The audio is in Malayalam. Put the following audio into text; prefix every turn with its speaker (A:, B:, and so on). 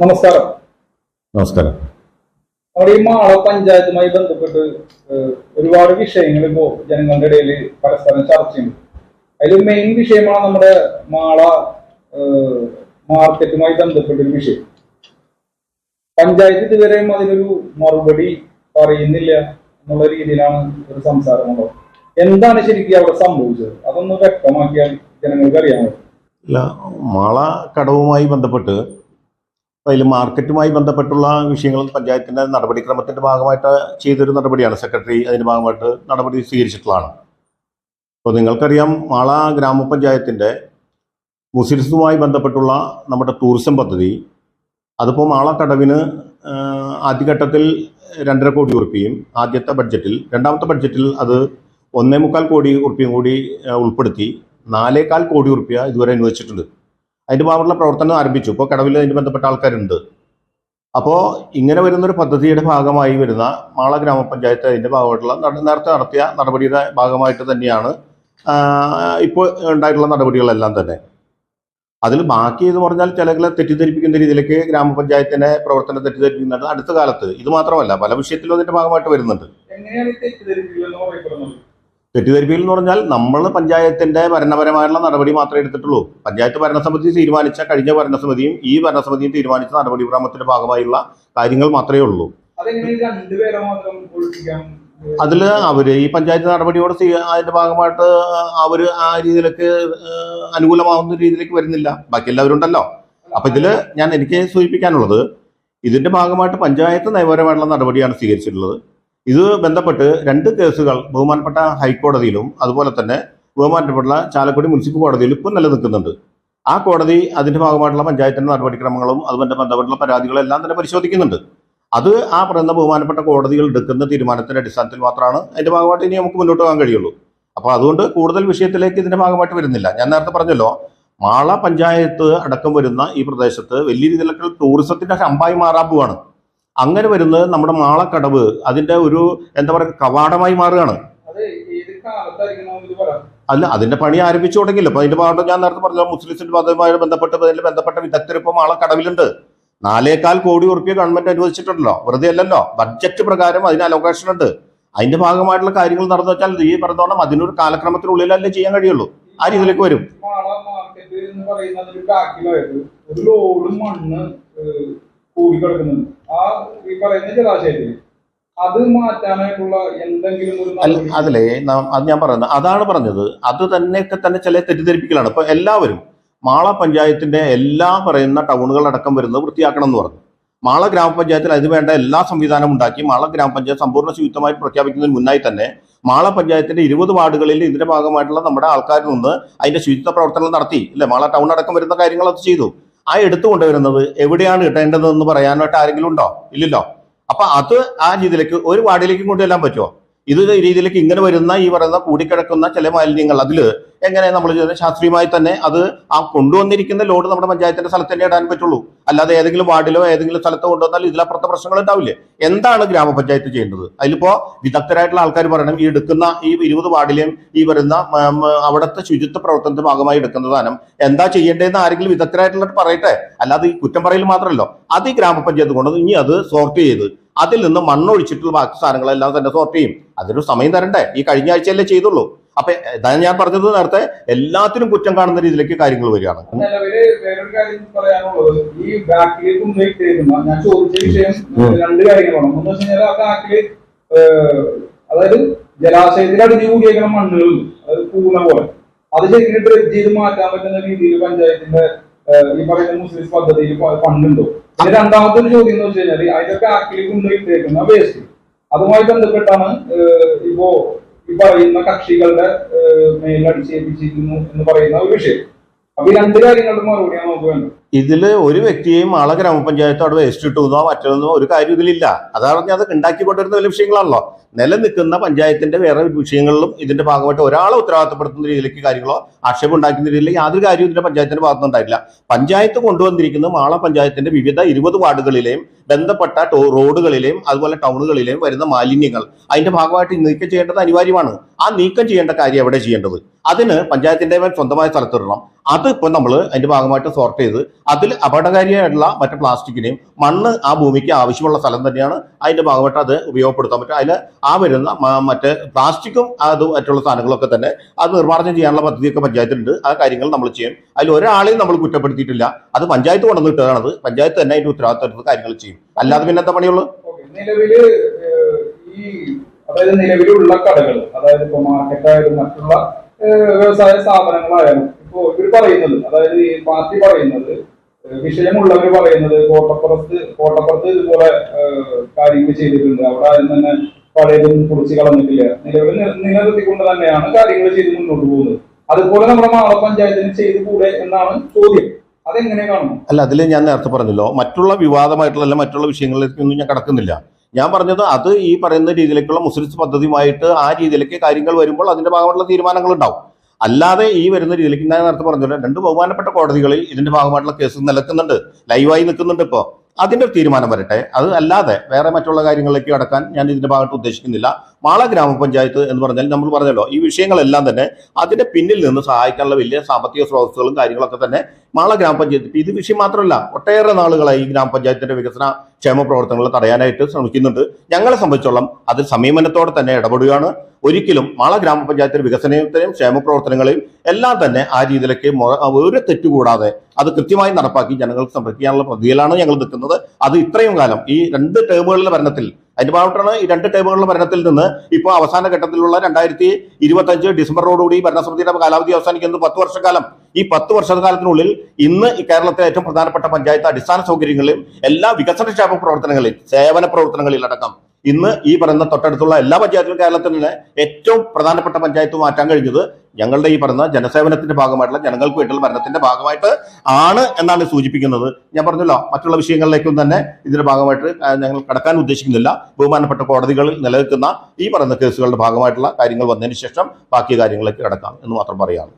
A: നമസ്കാരം.
B: നമസ്കാരം.
A: നമ്മുടെ ഈ മാള പഞ്ചായത്തുമായി ബന്ധപ്പെട്ട് ഒരുപാട് വിഷയങ്ങൾ ഇപ്പോ ജനങ്ങളുടെ ഇടയിൽ പരസ്പരം ചർച്ച ചെയ്യുന്നു. അതിൽ മെയിൻ വിഷയമാണ് നമ്മുടെ മാള മാർക്കറ്റുമായി ബന്ധപ്പെട്ട ഒരു വിഷയം. പഞ്ചായത്ത് ഇതുവരെയും അതിനൊരു മറുപടി പറയുന്നില്ല എന്നുള്ള രീതിയിലാണ് ഒരു സംസാരമുള്ളത്. എന്താണ് ശരിക്കും അവിടെ സംഭവിച്ചത്? അതൊന്ന് വ്യക്തമാക്കിയാൽ ജനങ്ങൾക്ക് അറിയാൻ പറ്റും.
B: അല്ല മാള കടവുമായി ബന്ധപ്പെട്ട് അതിൽ മാർക്കറ്റുമായി ബന്ധപ്പെട്ടുള്ള വിഷയങ്ങൾ പഞ്ചായത്തിന്റെ നടപടിക്രമത്തിന്റെ ഭാഗമായിട്ട് ചെയ്തൊരു നടപടിയാണ് സെക്രട്ടറി അതിന്റെ ഭാഗമായിട്ട് നടപടി സ്വീകരിച്ചിട്ടുള്ളതാണ്. അപ്പോൾ നിങ്ങൾക്കറിയാം മാള ഗ്രാമപഞ്ചായത്തിന്റെ മുസിൽസുമായി ബന്ധപ്പെട്ടുള്ള നമ്മുടെ ടൂറിസം പദ്ധതി അതിപ്പോൾ മാള കടവിന് ആദ്യഘട്ടത്തിൽ രണ്ടര കോടി ഉറുപ്പിയും ആദ്യത്തെ ബഡ്ജറ്റിൽ രണ്ടാമത്തെ ബഡ്ജറ്റിൽ അത് ഒന്നേ മുക്കാൽ കോടി ഉറുപ്പിയും കൂടി ഉൾപ്പെടുത്തി നാലേകാൽ കോടി ഉറുപ്പ്യ ഇതുവരെ അനുവദിച്ചിട്ടുണ്ട് അതിന്റെ ഭാഗമുള്ള പ്രവർത്തനം ആരംഭിച്ചു. ഇപ്പോൾ കടവിൽ അതിന് ബന്ധപ്പെട്ട ആൾക്കാരുണ്ട്. അപ്പോൾ ഇങ്ങനെ വരുന്നൊരു പദ്ധതിയുടെ ഭാഗമായി വരുന്ന മാള ഗ്രാമപഞ്ചായത്ത് അതിന്റെ ഭാഗമായിട്ടുള്ള നേരത്തെ നടത്തിയ നടപടിയുടെ ഭാഗമായിട്ട് തന്നെയാണ് ഇപ്പോൾ ഉണ്ടായിട്ടുള്ള നടപടികളെല്ലാം തന്നെ. അതിൽ ബാക്കി എന്ന് പറഞ്ഞാൽ ചിലകളെ തെറ്റിദ്ധരിപ്പിക്കുന്ന രീതിയിലേക്ക് ഗ്രാമപഞ്ചായത്തിനെ പ്രവർത്തനം തെറ്റിദ്ധരിപ്പിക്കുന്നുണ്ട് അടുത്ത കാലത്ത്. ഇത് മാത്രമല്ല പല വിഷയത്തിലും അതിന്റെ ഭാഗമായിട്ട് വരുന്നുണ്ട്.
A: തെറ്റിദ്ധരിപ്പിക്കൽ എന്ന്
B: പറഞ്ഞാൽ നമ്മൾ പഞ്ചായത്തിന്റെ ഭരണപരമായുള്ള നടപടി മാത്രമേ എടുത്തിട്ടുള്ളൂ. പഞ്ചായത്ത് ഭരണസമിതി തീരുമാനിച്ച കഴിഞ്ഞ ഭരണസമിതിയും ഈ ഭരണസമിതിയും തീരുമാനിച്ച നടപടിക്രമത്തിന്റെ ഭാഗമായുള്ള കാര്യങ്ങൾ മാത്രമേ ഉള്ളൂ. അതിൽ അവർ ഈ പഞ്ചായത്ത് നടപടിയോട് അതിന്റെ ഭാഗമായിട്ട് അവർ ആ രീതിയിലേക്ക് അനുകൂലമാവുന്ന രീതിയിലേക്ക് വരുന്നില്ല. ബാക്കി എല്ലാവരും ഉണ്ടല്ലോ അപ്പൊ ഇതിൽ ഞാൻ എനിക്ക് സൂചിപ്പിക്കാനുള്ളത് ഇതിന്റെ ഭാഗമായിട്ട് പഞ്ചായത്ത് നയപരമായിട്ടുള്ള നടപടിയാണ് സ്വീകരിച്ചിട്ടുള്ളത്. ഇത് ബന്ധപ്പെട്ട് രണ്ട് കേസുകൾ ബഹുമാനപ്പെട്ട ഹൈക്കോടതിയിലും അതുപോലെ തന്നെ ബഹുമാനപ്പെട്ട ചാലക്കുടി മുനിസിപ്പൽ കോടതിയിലും ഇപ്പം നിലനിൽക്കുന്നുണ്ട്. ആ കോടതി അതിന്റെ ഭാഗമായിട്ടുള്ള പഞ്ചായത്തിന്റെ നടപടിക്രമങ്ങളും അതുപോലെ ബന്ധപ്പെട്ടുള്ള പരാതികളും എല്ലാം തന്നെ പരിശോധിക്കുന്നുണ്ട്. അത് ആ പറയുന്ന ബഹുമാനപ്പെട്ട കോടതികൾ എടുക്കുന്ന തീരുമാനത്തിന്റെ അടിസ്ഥാനത്തിൽ മാത്രമാണ് അതിന്റെ ഭാഗമായിട്ട് ഇനി നമുക്ക് മുന്നോട്ട് പോകാൻ കഴിയുള്ളൂ. അപ്പോൾ അതുകൊണ്ട് കൂടുതൽ വിഷയത്തിലേക്ക് ഇതിന്റെ ഭാഗമായിട്ട് വരുന്നില്ല. ഞാൻ നേരത്തെ പറഞ്ഞല്ലോ മാള പഞ്ചായത്ത് അടക്കം വരുന്ന ഈ പ്രദേശത്ത് വലിയ രീതിയിലൊക്കെ ടൂറിസത്തിന്റെ ഹമ്പായി മാറാൻ അങ്ങനെ വരുന്നത് നമ്മുടെ മാളക്കടവ് അതിന്റെ ഒരു എന്താ പറയുക കവാടമായി മാറുകയാണ്. അല്ല അതിന്റെ പണി ആരംഭിച്ചു തുടങ്ങിയില്ല അപ്പൊ അതിന്റെ ഭാഗം ഞാൻ നേരത്തെ പറഞ്ഞ മുസ്ലിംസിന്റെ മതവുമായി ബന്ധപ്പെട്ട് അതിൽ ബന്ധപ്പെട്ട വിദഗ്ധർ ഇപ്പൊ മാള കടവിലുണ്ട് നാലേകാൽ കോടി ഉറുപ്പ്യ ഗവൺമെന്റ് അനുവദിച്ചിട്ടുണ്ടല്ലോ. വെറുതെ അല്ലല്ലോ. ബഡ്ജറ്റ് പ്രകാരം അതിന് അലോക്കേഷൻ ഉണ്ട്. അതിന്റെ ഭാഗമായിട്ടുള്ള കാര്യങ്ങൾ നടന്നു വെച്ചാൽ ഈ പറഞ്ഞോണം അതിനൊരു കാലക്രമത്തിനുള്ളിലല്ലേ ചെയ്യാൻ കഴിയുള്ളൂ. ആ രീതിയിലേക്ക് വരും.
A: ഒരു ലോഡ് മണ്ണ് കൂടിക്കിടക്കുന്നുണ്ട്. ആ ഈ പറയുന്ന ജലാശയത്തിൽ അത് മാറ്റാനായിട്ടുള്ള എന്തെങ്കിലും ഒരു
B: അല്ല അതിലെ അത് ഞാൻ പറയുന്നത്. അതാണ് പറഞ്ഞത്. അത് തന്നെയൊക്കെ തന്നെ ചില തെറ്റിദ്ധരിപ്പിക്കലാണ്. ഇപ്പൊ എല്ലാവരും മാള പഞ്ചായത്തിന്റെ എല്ലാ പറയുന്ന ടൗണുകളടക്കം വരുന്നത് വൃത്തിയാക്കണം എന്ന് പറഞ്ഞു. മാള ഗ്രാമപഞ്ചായത്തിൽ അതിന് വേണ്ട എല്ലാ സംവിധാനവും ഉണ്ടാക്കി മാള ഗ്രാമപഞ്ചായത്ത് സമ്പൂർണ ശുചിത്വമായി പ്രഖ്യാപിക്കുന്നതിന് മുന്നായി തന്നെ മാള പഞ്ചായത്തിന്റെ ഇരുപത് വാർഡുകളിൽ ഇതിന്റെ ഭാഗമായിട്ടുള്ള നമ്മുടെ ആൾക്കാരിൽ നിന്ന് അതിന്റെ ശുചിത്വ പ്രവർത്തനങ്ങൾ നടത്തി. ഇല്ലേ മാള ടൗൺ അടക്കം വരുന്ന കാര്യങ്ങൾ അത് ചെയ്തു. ആ എടുത്തു കൊണ്ടുവരുന്നത് എവിടെയാണ് ഇടേണ്ടതെന്ന് പറയാനായിട്ട് ആരെങ്കിലും ഉണ്ടോ? ഇല്ലല്ലോ. അപ്പൊ അത് ആ രീതിയിലേക്ക് ഒരു വാർഡിലേക്കും കൊണ്ടുവരാൻ പറ്റുമോ? ഇത് രീതിയിലേക്ക് ഇങ്ങനെ വരുന്ന ഈ പറയുന്ന കൂടിക്കിടക്കുന്ന ചില മാലിന്യങ്ങൾ അതിൽ എങ്ങനെ നമ്മൾ ശാസ്ത്രീയമായി തന്നെ അത് ആ കൊണ്ടുവന്നിരിക്കുന്ന ലോഡ് നമ്മുടെ പഞ്ചായത്തിന്റെ സ്ഥലത്ത് തന്നെ ഇടാൻ പറ്റുള്ളൂ. അല്ലാതെ ഏതെങ്കിലും വാർഡിലോ ഏതെങ്കിലും സ്ഥലത്തോ കൊണ്ടുവന്നാൽ ഇതിലപ്പുറത്തെ പ്രശ്നങ്ങൾ ഉണ്ടാവില്ലേ? എന്താണ് ഗ്രാമപഞ്ചായത്ത് ചെയ്യേണ്ടത്? അതിലിപ്പോ വിദഗ്ധരായിട്ടുള്ള ആൾക്കാർ പറയണം ഈ എടുക്കുന്ന ഈ ഇരുപത് വാർഡിലെയും ഈ വരുന്ന അവിടുത്തെ ശുചിത്വ പ്രവർത്തനത്തിന്റെ ഭാഗമായി എടുക്കുന്ന സാധനം എന്താ ചെയ്യേണ്ടതെന്ന് ആരെങ്കിലും വിദഗ്ധരായിട്ടുള്ള പറയട്ടെ? അല്ലാതെ ഈ കുറ്റം പറയൽ മാത്രമല്ലോ അത് ഈ ഗ്രാമപഞ്ചായത്ത് കൊണ്ട് ഇനി അത് സോർട്ട് ചെയ്ത് അതിൽ നിന്ന് മണ്ണൊഴിച്ചിട്ടുള്ള ബാക്കി സാധനങ്ങളെല്ലാം തന്നെ സോർട്ട് ചെയ്യും. അതിനൊരു സമയം തരണ്ടേ ഈ കഴിഞ്ഞ ആഴ്ചയല്ലേ ചെയ്തുള്ളൂ. അപ്പൊ ഇതാണ് ഞാൻ പറഞ്ഞത് നേരത്തെ എല്ലാത്തിനും കുറ്റം കാണുന്ന രീതിയിലേക്ക് കാര്യങ്ങൾ വരികയാണ്.
A: ഈ കൊണ്ടുപോയിട്ടേക്കുന്ന ഞാൻ ചോദിച്ച വിഷയം രണ്ട് കാര്യങ്ങളാണ് ഒന്ന് വെച്ച് കഴിഞ്ഞാൽ ആ ബാക്കിൽ അതായത് ജലാശയത്തിൽ അടിഞ്ഞു കൂടിയേക്കണം മണ്ണുകൾ അത് പൂന പോലെ. അത് ശരിക്കും ഡ്രഡ്ജ് ചെയ്ത് മാറ്റാൻ പറ്റുന്ന രീതിയിൽ പഞ്ചായത്തിന്റെ ഈ പറയുന്ന മുസ്ലിം പദ്ധതിയിൽ ഫണ്ടുണ്ടോ പിന്നെ രണ്ടാമത്തെ ഒരു ചോദ്യം എന്ന് വെച്ച് കഴിഞ്ഞാൽ അതിന്റെ ബാക്കിൽ കൊണ്ടുപോയിട്ടേക്കുന്ന വേസ്റ്റ് അതുമായി ബന്ധപ്പെട്ടാണ് ഇപ്പോ ഈ പറയുന്ന കക്ഷികളുടെ മേലടിച്ചേൽപ്പിച്ചിരിക്കുന്നു എന്ന് പറയുന്ന ഒരു വിഷയം. അപ്പൊ ഈ രണ്ട് കാര്യങ്ങളുടെ മറുപടിയാണ് നമുക്ക് വേണ്ടത്.
B: ഇതിൽ ഒരു വ്യക്തിയെയും ആളെ ഗ്രാമപഞ്ചായത്ത് അവിടെ വേസ്റ്റ് ഇട്ടുന്നോ മറ്റൊന്നോ ഒരു കാര്യം ഇതിലില്ല. അതാണ് അത് ഉണ്ടാക്കി കൊണ്ടുവരുന്ന വലിയ വിഷയങ്ങളാണല്ലോ. നിലനിൽക്കുന്ന പഞ്ചായത്തിന്റെ വേറെ വിഷയങ്ങളിലും ഇതിന്റെ ഭാഗമായിട്ട് ഒരാളെ ഉത്തരവാദിത്തപ്പെടുത്തുന്ന രീതിയിലേക്ക് കാര്യങ്ങളോ ആക്ഷേപം ഉണ്ടാക്കുന്ന രീതിയിൽ യാതൊരു കാര്യവും ഇതിന്റെ പഞ്ചായത്തിന്റെ ഭാഗത്തുനിന്നുണ്ടായില്ല പഞ്ചായത്ത് കൊണ്ടുവന്നിരിക്കുന്ന മാള പഞ്ചായത്തിന്റെ വിവിധ ഇരുപത് വാർഡുകളിലെയും ബന്ധപ്പെട്ട റോഡുകളിലെയും അതുപോലെ ടൗണുകളിലെയും വരുന്ന മാലിന്യങ്ങൾ അതിന്റെ ഭാഗമായിട്ട് നീക്കം ചെയ്യേണ്ടത് അനിവാര്യമാണ്. ആ നീക്കം ചെയ്യേണ്ട കാര്യം എവിടെ ചെയ്യേണ്ടത്? അതിന് പഞ്ചായത്തിന്റെ മേൽ സ്വന്തമായ സ്ഥലത്തിടണം. അത് ഇപ്പൊ നമ്മൾ അതിന്റെ ഭാഗമായിട്ട് സോർട്ട് ചെയ്ത് അതിൽ അപകടകാരിയായിട്ടുള്ള മറ്റു പ്ലാസ്റ്റിക്കിനെയും മണ്ണ് ആ ഭൂമിക്ക് ആവശ്യമുള്ള സ്ഥലം തന്നെയാണ് അതിന്റെ ഭാഗമായിട്ട് അത് ഉപയോഗപ്പെടുത്താൻ പറ്റും അതിൽ ആ വരുന്ന മറ്റ് പ്ലാസ്റ്റിക്കും അത് മറ്റുള്ള സാധനങ്ങളൊക്കെ തന്നെ അത് നിർമ്മാർജനം ചെയ്യാനുള്ള പദ്ധതിയൊക്കെ പഞ്ചായത്തിലുണ്ട്. ആ കാര്യങ്ങൾ നമ്മൾ ചെയ്യും. അതിൽ ഒരാളെയും നമ്മൾ കുറ്റപ്പെടുത്തിയിട്ടില്ല. അത് പഞ്ചായത്ത് കൊണ്ടുവന്ന് അത് പഞ്ചായത്ത് തന്നെ അതിന്റെ ഉത്തരവാദിത്തം കാര്യങ്ങൾ ചെയ്യും. അല്ലാതെ പിന്നെ എന്താ പണിയുള്ളൂ?
A: നിലവിൽ ഈ അതായത് നിലവിലുള്ള കടകൾ അതായത് ഇപ്പൊ മാർക്കറ്റായാലും മറ്റുള്ള വ്യവസായ സ്ഥാപനങ്ങളായാലും ഇപ്പോ ഇവർ പറയുന്നത് അതായത് ഈ പാർട്ടി പറയുന്നത് വിഷയമുള്ളവർ പറയുന്നത് കോട്ടപ്പുറത്ത് കോട്ടപ്പുറത്ത് ഇതുപോലെ കാര്യങ്ങൾ ചെയ്തിട്ടുണ്ട്. അവിടെ ആരും തന്നെ പഴയതും കുറിച്ച് കളഞ്ഞിട്ടില്ല. നിലവിൽ നിലനിർത്തിക്കൊണ്ട് തന്നെയാണ് കാര്യങ്ങൾ ചെയ്ത് മുന്നോട്ട് പോകുന്നത്. അതുപോലെ നമ്മുടെ മാള പഞ്ചായത്തിന് ചെയ്തു കൂടെ എന്നാണ് ചോദ്യം. അതെങ്ങനെ കാണുന്നു
B: അല്ല അതിൽ ഞാൻ നേരത്തെ പറഞ്ഞല്ലോ മറ്റുള്ള വിവാദമായിട്ടുള്ള മറ്റുള്ള വിഷയങ്ങളിലേക്കൊന്നും ഞാൻ കടക്കുന്നില്ല. ഞാൻ പറഞ്ഞത് അത് ഈ പറയുന്ന രീതിയിലേക്കുള്ള മുസ്ലിംസ് പദ്ധതിയുമായിട്ട് ആ രീതിയിലേക്ക് കാര്യങ്ങൾ വരുമ്പോൾ അതിന്റെ ഭാഗമായിട്ടുള്ള തീരുമാനങ്ങൾ ഉണ്ടാവും അല്ലാതെ ഈ വരുന്ന രീതിയിലേക്ക് ഞാൻ നേരത്തെ പറഞ്ഞത് രണ്ട് ബഹുമാനപ്പെട്ട കോടതികളിൽ ഇതിന്റെ ഭാഗമായിട്ടുള്ള കേസ് നിലക്കുന്നുണ്ട് ലൈവായി നിൽക്കുന്നുണ്ട് ഇപ്പോൾ അതിന്റെ തീരുമാനം വരട്ടെ. അത് അല്ലാതെ വേറെ മറ്റുള്ള കാര്യങ്ങളിലേക്ക് കടക്കാൻ ഞാൻ ഇതിന്റെ ഭാഗത്ത് ഉദ്ദേശിക്കുന്നില്ല. മാള ഗ്രാമപഞ്ചായത്ത് എന്ന് പറഞ്ഞാൽ നമ്മൾ പറഞ്ഞല്ലോ ഈ വിഷയങ്ങളെല്ലാം തന്നെ അതിന്റെ പിന്നിൽ നിന്ന് സഹായിക്കാനുള്ള വലിയ സാമ്പത്തിക സ്രോതസ്സുകളും കാര്യങ്ങളൊക്കെ തന്നെ മാള ഗ്രാമപഞ്ചായത്ത്. ഇത് വിഷയം മാത്രമല്ല ഒട്ടേറെ നാളുകളായി ഈ ഗ്രാമപഞ്ചായത്തിന്റെ വികസന ക്ഷേമ പ്രവർത്തനങ്ങൾ തടയാനായിട്ട് ശ്രമിക്കുന്നുണ്ട്. ഞങ്ങളെ സംബന്ധിച്ചോളം അതിൽ സമീപനത്തോടെ തന്നെ ഇടപെടുകയാണ്. ഒരിക്കലും മാള ഗ്രാമപഞ്ചായത്തിന്റെ വികസനത്തെയും ക്ഷേമ പ്രവർത്തനങ്ങളെയും എല്ലാം തന്നെ ആ രീതിയിലേക്ക് ഒരു തെറ്റുകൂടാതെ അത് കൃത്യമായി നടപ്പാക്കി ജനങ്ങൾക്ക് സംരക്ഷിക്കാനുള്ള പ്രതിയിലാണ് ഞങ്ങൾ നിൽക്കുന്നത്. അത് ഇത്രയും കാലം ഈ രണ്ട് ടേമുകളിലെ ഭരണത്തിൽ അതിന്റെ ഭാഗത്താണ് ഈ രണ്ട് ടേമുകളുടെ ഭരണത്തിൽ നിന്ന് ഇപ്പോൾ അവസാന ഘട്ടത്തിലുള്ള രണ്ടായിരത്തി ഇരുപത്തി അഞ്ച് ഡിസംബറോടുകൂടി ഭരണസമിതിയുടെ കാലാവധി അവസാനിക്കുന്നത് പത്ത് വർഷക്കാലം. ഈ പത്ത് വർഷക്കാലത്തിനുള്ളിൽ ഇന്ന് കേരളത്തിലെ ഏറ്റവും പ്രധാനപ്പെട്ട പഞ്ചായത്ത് അടിസ്ഥാന സൗകര്യങ്ങളിലും എല്ലാ വികസനക്ഷേമ പ്രവർത്തനങ്ങളിൽ സേവന പ്രവർത്തനങ്ങളിൽ അടക്കം ഇന്ന് ഈ പറയുന്ന തൊട്ടടുത്തുള്ള എല്ലാ പഞ്ചായത്തിലും കേരളത്തിൽ തന്നെ ഏറ്റവും പ്രധാനപ്പെട്ട പഞ്ചായത്ത് മാറ്റാൻ കഴിഞ്ഞത് ഞങ്ങളുടെ ഈ പറയുന്ന ജനസേവനത്തിന്റെ ഭാഗമായിട്ടുള്ള ജനങ്ങൾക്ക് വേണ്ടിയുള്ള ഭരണത്തിന്റെ ഭാഗമായിട്ട് ആണ് എന്നാണ് സൂചിപ്പിക്കുന്നത്. ഞാൻ പറഞ്ഞല്ലോ മറ്റുള്ള വിഷയങ്ങളിലേക്കും തന്നെ ഇതിന്റെ ഭാഗമായിട്ട് ഞങ്ങൾ കടക്കാൻ ഉദ്ദേശിക്കുന്നില്ല. ബഹുമാനപ്പെട്ട കോടതികളിൽ നിലനിൽക്കുന്ന ഈ പറയുന്ന കേസുകളുടെ ഭാഗമായിട്ടുള്ള കാര്യങ്ങൾ വന്നതിന് ശേഷം ബാക്കി കാര്യങ്ങളിലേക്ക് കടക്കാം എന്ന് മാത്രം പറയാം